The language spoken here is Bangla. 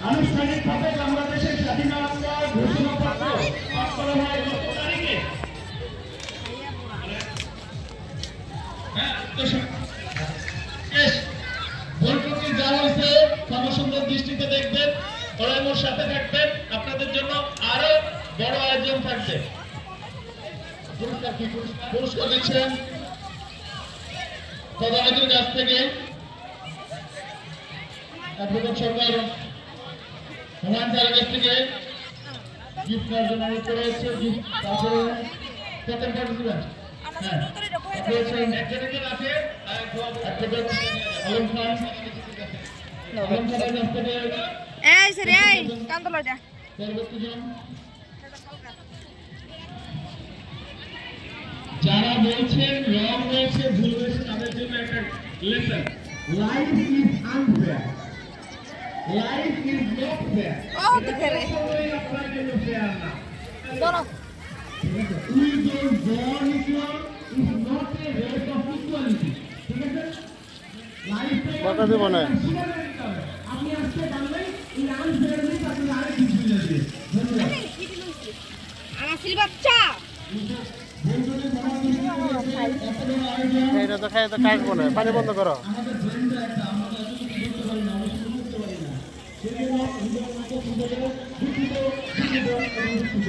আনুষ্ঠানিকভাবে বাংলাদেশের স্বাধীনতা ঘোষণাপত্র পাঠ করা হয় তারিখে। হ্যাঁ, দৃষ্টিতে দেখবেন ওরাই মোর সাথে থাকবেন আপনাদের জন্য আরও বড় আয়োজন থাকবে। পুরস্কার কি প্রধানমন্ত্রীর কাছ থেকে অ্যাডভোকেট সরকার হুমায়ুন স্যারের কাছ থেকে গিফট নেওয়ার জন্য অনুরোধ করা হচ্ছে গিফট তারপরে প্রথম পার্টিসিপেন্ট হ্যাঁ। আপনি হচ্ছেন একজনের আছে অ্যাডভোকেট আলম খান আলম খানের কাছ থেকে এই সরে এই কান্ত লইটা পরবর্তীজন যারা বলছেন রং হয়েছে ভুল হয়েছে তাদের জন্য একটা lesson. Life is unfair life is not fair ও তো ফেরে আপনার জন্য ফেয়ার না ধরো we don't born equal is not a race of equality ঠিক আছে দেব না। আপনি আজকে জানলেন এই আনফেয়ারলি আপনি আরেক কিছু দিয়ে। ধন্যবাদ। আমার সিল বাচ্চা। এটা তো খাই তো কাটবো না পানি বন্ধ করো। আমাদের দুঃখিত দুঃখিত এবং দুঃখিত